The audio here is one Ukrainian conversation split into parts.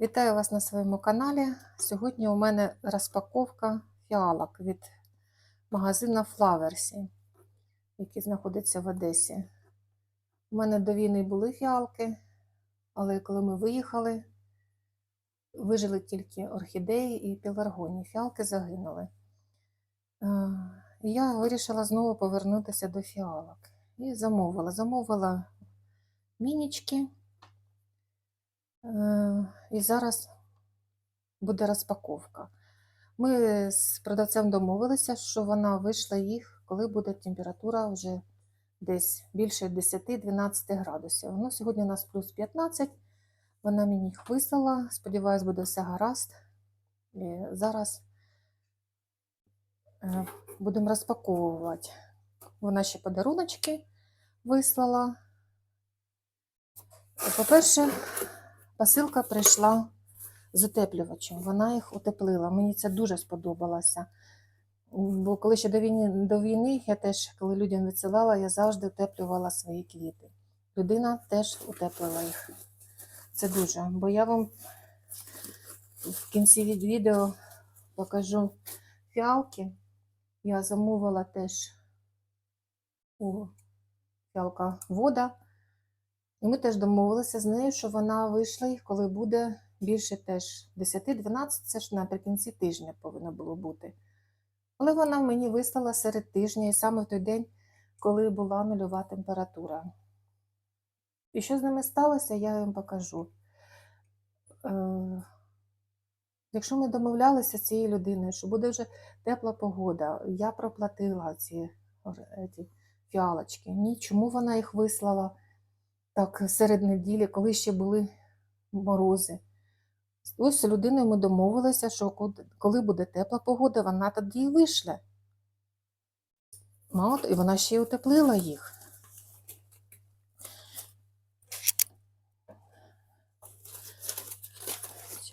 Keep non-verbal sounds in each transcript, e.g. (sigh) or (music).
Вітаю вас на своєму каналі. Сьогодні у мене розпаковка фіалок від магазину Флаверсі, який знаходиться в Одесі. У мене до війни були фіалки, але коли ми виїхали, вижили тільки орхідеї і пеларгонії. Фіалки загинули. Е, Я вирішила знову повернутися до фіалок. І замовила. Замовила мінічки. Е, І зараз буде розпаковка. Ми з продавцем домовилися, що вона вийшла їх, коли буде температура вже десь більше 10-12 градусів. Ну, сьогодні у нас плюс 15. Вона мені їх вислала. Сподіваюсь, буде все гаразд. І зараз е, будемо розпаковувати. Вона ще подаруночки вислала. По-перше, посилка прийшла з утеплювачем. Вона їх утеплила. Мені це дуже сподобалося. Бо коли ще до війни, до війни я теж, коли людям відсилала, я завжди утеплювала свої квіти. Людина теж утеплила їх. Це дуже. Бо я вам в кінці від відео покажу фіалки. Я замовила теж у фіалка вода. І ми теж домовилися з нею, що вона вийшла коли буде більше теж 10-12, це ж наприкінці тижня повинно було бути. Але вона мені вислала серед тижня і саме в той день, коли була нульова температура. І що з ними сталося, я вам покажу. Е, Якщо ми домовлялися з цією людиною, що буде вже тепла погода, я проплатила ці, ці фіалочки. Ні, чому вона їх вислала? Так серед неділі, коли ще були морози. Ось з людиною ми домовилися, що коли буде тепла погода, вона тоді і вийшле. Ну, от, і вона ще й утеплила їх.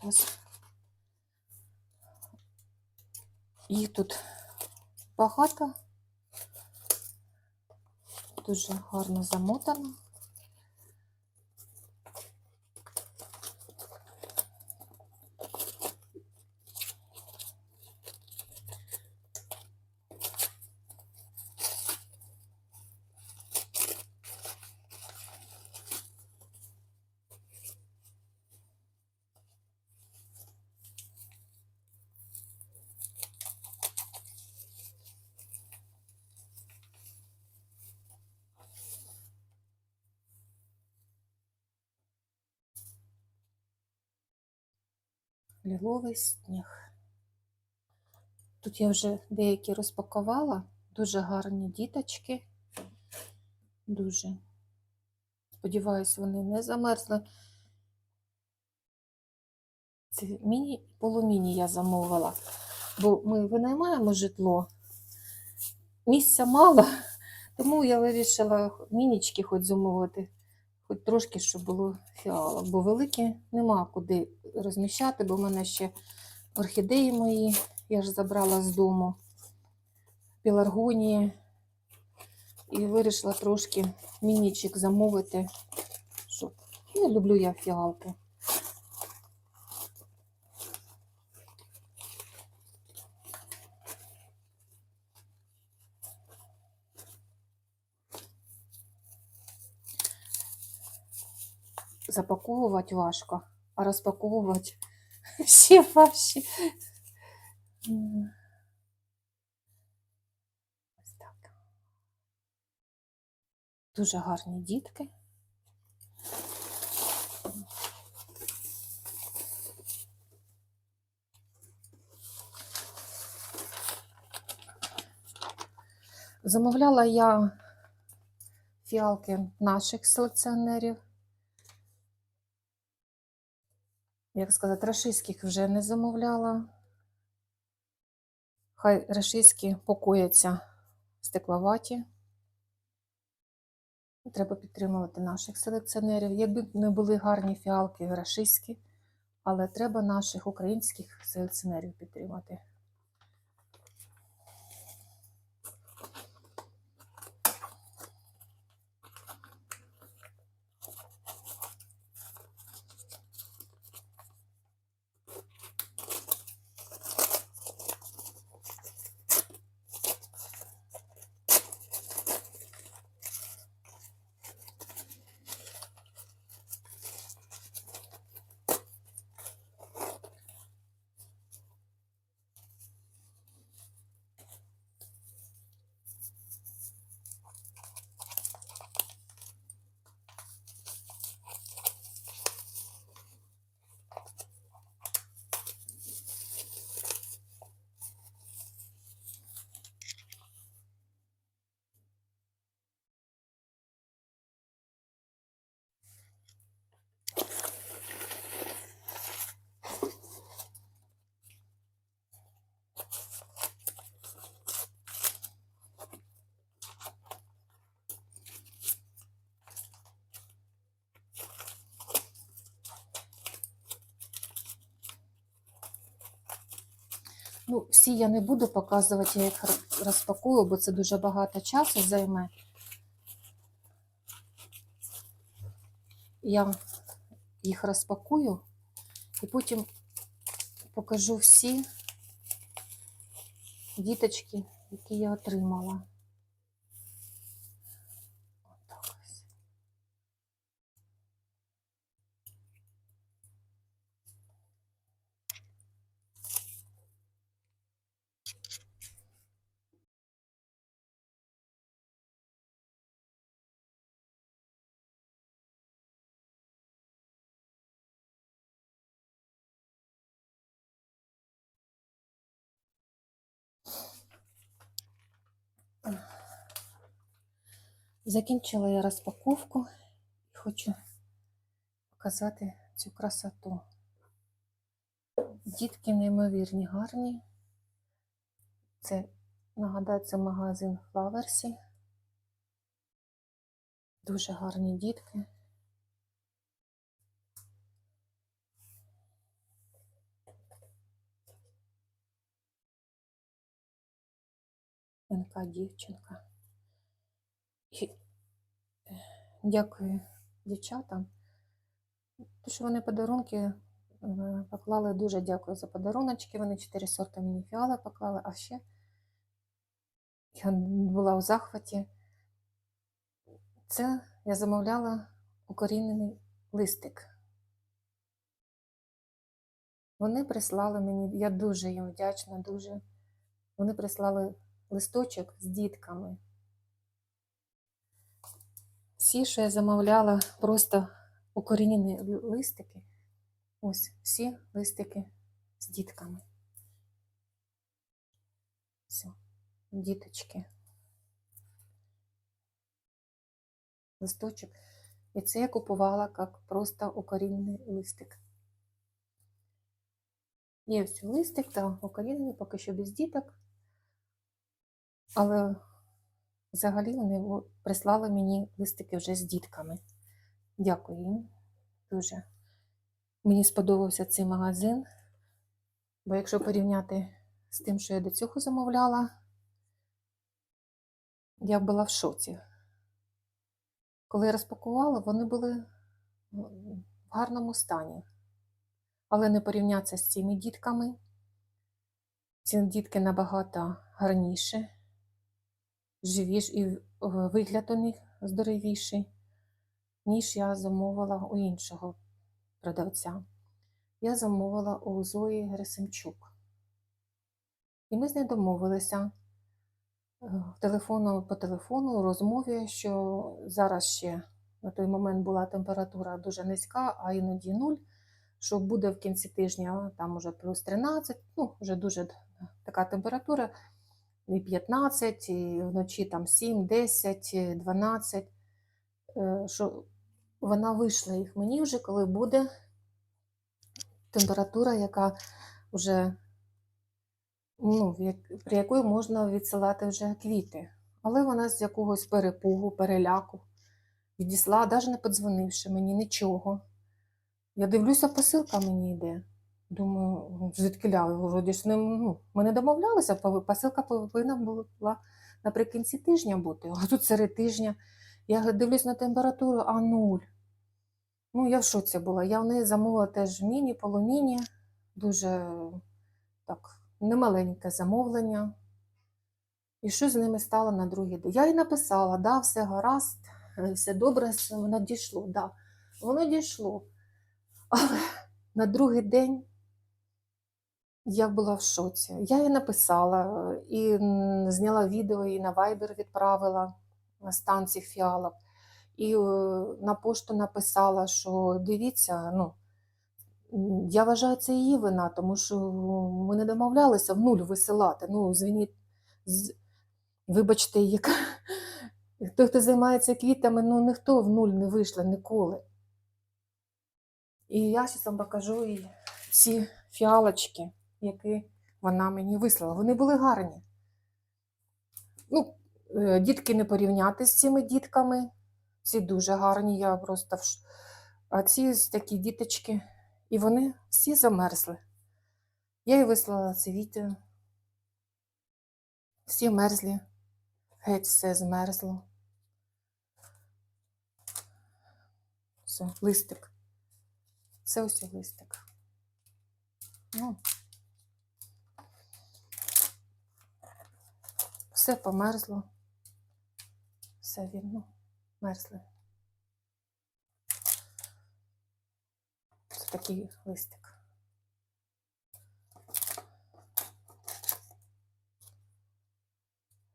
Зараз. Їх тут багато. Дуже гарно замотано. Ліловий сніг. Тут я вже деякі розпакувала, дуже гарні діточки. Дуже. Сподіваюсь, вони не замерзли. Це міні полуміні я замовила, бо ми винаймаємо житло. Місця мало, (laughs) тому я вирішила мінічки хоч замовити, хоч трошки, щоб було фіалок, бо великі нема куди розміщати, бо в мене ще орхідеї мої, я ж забрала з дому, піларгонії. І вирішила трошки мінічик замовити. Щоб... Ну, люблю я фіалки. Запаковувати важко, а розпаковувати ще важче. Дуже гарні дітки. Замовляла я фіалки наших селекціонерів. Як сказати, рашистських вже не замовляла. Хай рашистські покояться стекловаті. Треба підтримувати наших селекціонерів. Якби не були гарні фіалки рашистські, але треба наших українських селекціонерів підтримати. Ну, всі я не буду показувати, я їх розпакую, бо це дуже багато часу займе. Я їх розпакую і потім покажу всі діточки, які я отримала. Закінчила я розпаковку і хочу показати цю красоту. Дітки неймовірні гарні. Це, нагадаю, це магазин Флаверсі. Дуже гарні дітки. Тонка дівчинка. Дякую дівчатам. Те, що вони подарунки е, поклали, дуже дякую за подаруночки. Вони чотири сорти мені фіали поклали, а ще я була у захваті. Це я замовляла укорінений листик. Вони прислали мені, я дуже їм вдячна, дуже. Вони прислали листочок з дітками. Всі, що я замовляла, просто укорінені листики. Ось всі листики з дітками. Все, діточки. Листочок. І це я купувала як просто укорінений листик. Є ось листик та укорінений, поки що без діток. Але взагалі вони прислали мені листики вже з дітками. Дякую їм дуже. Мені сподобався цей магазин, бо якщо порівняти з тим, що я до цього замовляла, я була в шоці. Коли я розпакувала, вони були в гарному стані. Але не порівнятися з цими дітками. Ці дітки набагато гарніші, живіш і е, вигляд у них здоровіший, ніж я замовила у іншого продавця. Я замовила у Зої Герасимчук. І ми з нею домовилися е, телефону, по телефону у розмові, що зараз ще на той момент була температура дуже низька, а іноді нуль, що буде в кінці тижня там уже плюс 13, ну, вже дуже така температура, і 15, і вночі там 7, 10, і 12, е, що вона вийшла їх мені вже, коли буде температура, яка вже ну, при якої можна відсилати вже квіти. Але вона з якогось перепугу, переляку відійшла, навіть не подзвонивши мені нічого. Я дивлюся, посилка мені йде. Думаю, звідки ля, вроді ж не, ну, ми не домовлялися, посилка повинна була наприкінці тижня бути, а тут серед тижня. Я дивлюсь на температуру, а нуль. Ну, я в шоці була. Я в неї замовила теж міні, полуміні, дуже так, немаленьке замовлення. І що з ними стало на другий день? Я їй написала, да, все гаразд, е, все добре, воно дійшло, да. Воно дійшло. Але на другий день я була в шоці. Я їй написала е, і зняла відео, і на Viber відправила на цих фіалок. І е, на пошту написала, що дивіться, ну, я вважаю, це її вина, тому що ми не домовлялися в нуль висилати. Ну, звініть, вибачте, яка... (laughs) той, хто займається квітами, ну ніхто в нуль не вийшли ніколи. І я зараз вам покажу їй ці фіалочки, які вона мені вислала. Вони були гарні. Ну, е, дітки не порівняти з цими дітками. Ці дуже гарні, я просто в А ці такі діточки, і вони всі замерзли. Я їй вислала це відео, Всі мерзлі. Геть все змерзло. Все, листик. Це ось листик. Ну. Все померзло. Все він, ну, мерзле. Це такий листик.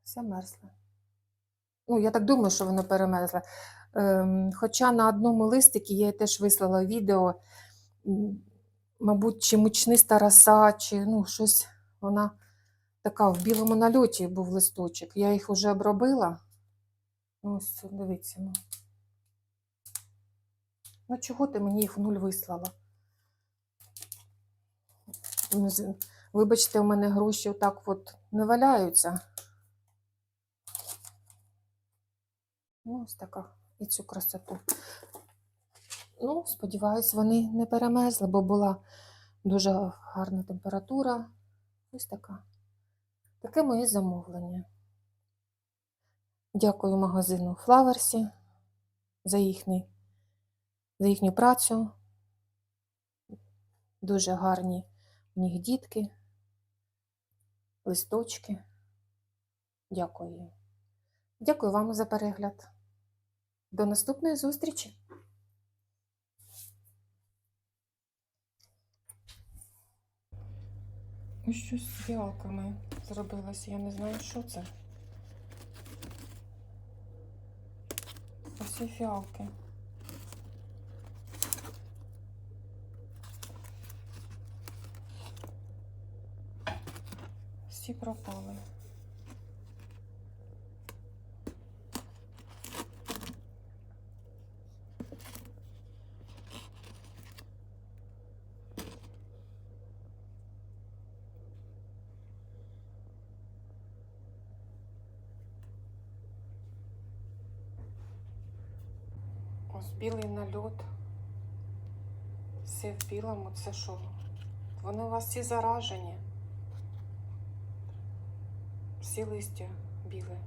Все мерзле. Ну, я так думаю, що воно перемерзле. Ем, хоча на одному листикі я теж вислала відео, мабуть, чи мучниста роса, чи ну, щось вона така в білому нальоті був листочок. Я їх вже обробила. Ну, ось, дивіться. Ну. ну, чого ти мені їх в нуль вислала? Ну, Вибачте, у мене гроші отак от не валяються. Ну, ось така. І цю красоту. Ну, сподіваюсь, вони не перемерзли, бо була дуже гарна температура. Ось така. Таке моє замовлення. Дякую магазину Флаверсі за, їхній, за їхню працю. Дуже гарні в них дітки, листочки. Дякую. Дякую вам за перегляд. До наступної зустрічі! Ось щось з фіалками зробилося, я не знаю, що це. Усі фіалки. Всі пропали. Ось білий нальот. Все в білому, це що? Вони у вас всі заражені. Всі листя біле.